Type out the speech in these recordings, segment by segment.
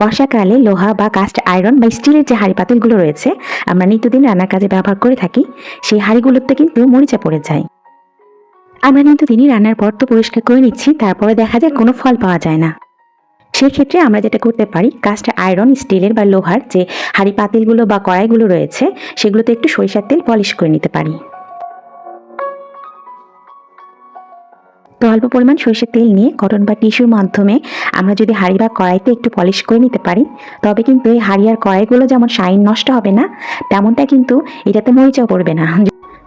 বর্ষাকালে লোহা বা কাস্ট আয়রন বা স্টিলের যে হাঁড়ি পাতিলগুলো রয়েছে, আমরা নিত্যদিন রান্নার কাজে ব্যবহার করে থাকি, সেই হাঁড়িগুলোতে কিন্তু মরিচা পড়ে যায়। আমরা নিত্যদিনই রান্নার পর তো পরিষ্কার করে নিচ্ছি, তারপরে দেখা যায় কোনো ফল পাওয়া যায় না। সেক্ষেত্রে আমরা যেটা করতে পারি, কাস্ট আয়রন, স্টিলের বা লোহার যে হাঁড়ি পাতিলগুলো বা কড়াইগুলো রয়েছে, সেগুলোতে একটু সরিষার তেল পলিশ করে নিতে পারি। তো অল্প পরিমাণ সরিষার তেল নিয়ে কটন বা টিস্যুর মাধ্যমে আমরা যদি হাড়ি বা কড়াইতে একটু পলিশ করে নিতে পারি, তবে কিন্তু এই হাড়ি আর কড়াইগুলো যেমন শাইন নষ্ট হবে না, তেমনটা কিন্তু এটাতে মরিচাও পড়বে না।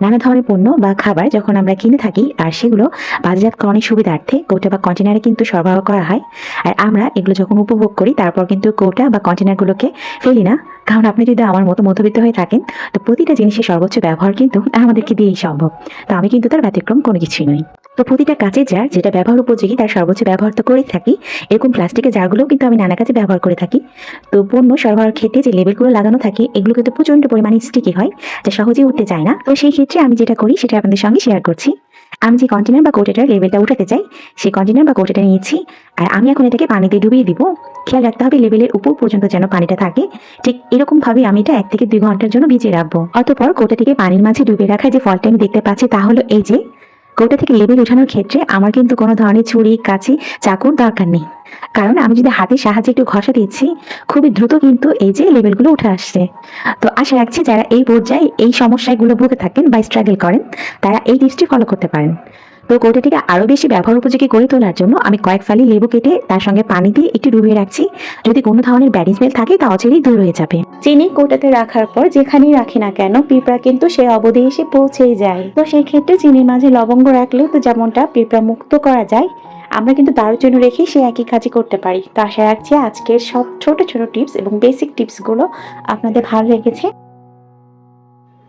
নানা ধরনের পণ্য বা খাবার যখন আমরা কিনে থাকি, আর সেগুলো বাজারজাতকরণের সুবিধার্থে কৌটা বা কন্টেনারে কিন্তু সরবরাহ করা হয়। আর আমরা এগুলো যখন উপভোগ করি, তারপর কিন্তু কৌটা বা কন্টেনারগুলোকে ফেলি না। কারণ আপনি যদি আমার মতো মধ্যবিত্ত হয়ে থাকেন, তো প্রতিটা জিনিসের সর্বোচ্চ ব্যবহার কিন্তু আমাদেরকে দিয়েই সম্ভব। তো আমি কিন্তু তার ব্যতিক্রম কোনো কিছুই নই। তো প্রতিটা কাঁচের জার যেটা ব্যবহার উপযোগী, তার সর্বোচ্চ ব্যবহার তো করেই থাকি। এরকম প্লাস্টিকের জারগুলোও কিন্তু আমি নানা কাজে ব্যবহার করে থাকি। তো পণ্য সরবরাহ ক্ষেত্রে যে লেবেলগুলো লাগানো থাকে, এগুলো কিন্তু প্রচণ্ড পরিমাণে স্টিকি হয়, যা সহজেই উঠতে চায় না। তো সেই ক্ষেত্রে আমি যেটা করি, সেটা আপনাদের সঙ্গে শেয়ার করছি। আমি যে কন্টেনার বা কোটেটার লেভেলটা উঠাতে চাই, সেই কন্টেনার বা কোটেটা নিয়েছি। আর আমি এখন এটাকে পানিতে ডুবিয়ে দিব। খেয়াল রাখতে হবে লেভেলের উপর পর্যন্ত যেন পানিটা থাকে। ঠিক এরকমভাবে আমি এটা এক থেকে দুই ঘণ্টার জন্য ভিজিয়ে রাখব। অতপর কোটাটিকে পানির মাঝে ডুবিয়ে রাখার যে ফলটা আমি দেখতে পাচ্ছি, তা হলো এই যে কৌটা থেকে লেবেল ওঠানোর ক্ষেত্রে আমার কিন্তু কোনো ধরনের ছুরি কাঁচি, চাকুর দরকার নেই। কারণ আমি যদি হাতের সাহায্যে একটু ঘষা দিচ্ছি, খুবই দ্রুত কিন্তু এই যে লেবেলগুলো উঠে আসছে। তো আশা রাখছি যারা এই পর্যায়ে এই সমস্যাগুলো ভুগে থাকেন বা স্ট্রাগল করেন, তারা এই টিপসটি ফলো করতে পারেন। তো কৌটাটিকে আরও বেশি ব্যবহার উপযোগী করে তোলার জন্য আমি কয়েক ফালি লেবু কেটে তার সঙ্গে পানি দিয়ে একটু ডুবিয়ে রাখছি। যদি কোনো ধরনের ব্যাড স্মেল থাকে তা অচেরেই দূর হয়ে যাবে। চিনি কৌটাতে রাখার পর যেখানেই রাখি না কেন, পিঁপড়া কিন্তু সে অবধি এসে পৌঁছেই যায়। তো সেই ক্ষেত্রে চিনির মাঝে লবঙ্গ রাখলেও তো যেমনটা পিঁপড়া মুক্ত করা যায়, আমরা কিন্তু তার জন্য রেখে সে একই কাজই করতে পারি। তো আশা রাখছি আজকের সব ছোট ছোট টিপস এবং বেসিক টিপসগুলো আপনাদের ভালো লেগেছে।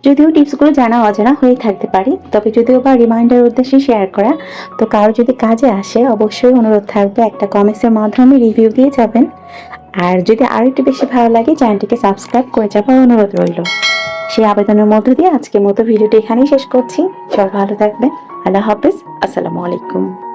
যদিও টিপসগুলো জানা অজানা হয়ে থাকতে পারে, তবে যদিও বা রিমাইন্ডার উদ্দেশ্যে শেয়ার করা, তো কারও যদি কাজে আসে, অবশ্যই অনুরোধ থাকবে একটা কমেন্টসের মাধ্যমে রিভিউ দিয়ে যাবেন। আর যদি আরও একটু বেশি ভালো লাগে, চ্যানেলটিকে সাবস্ক্রাইব করে যাবার অনুরোধ রইল। সেই আবেদনের মধ্য দিয়ে আজকের মতো ভিডিওটি এখানেই শেষ করছি। সব ভালো থাকবেন। আল্লাহ হাফিজ। আসসালামু আলাইকুম।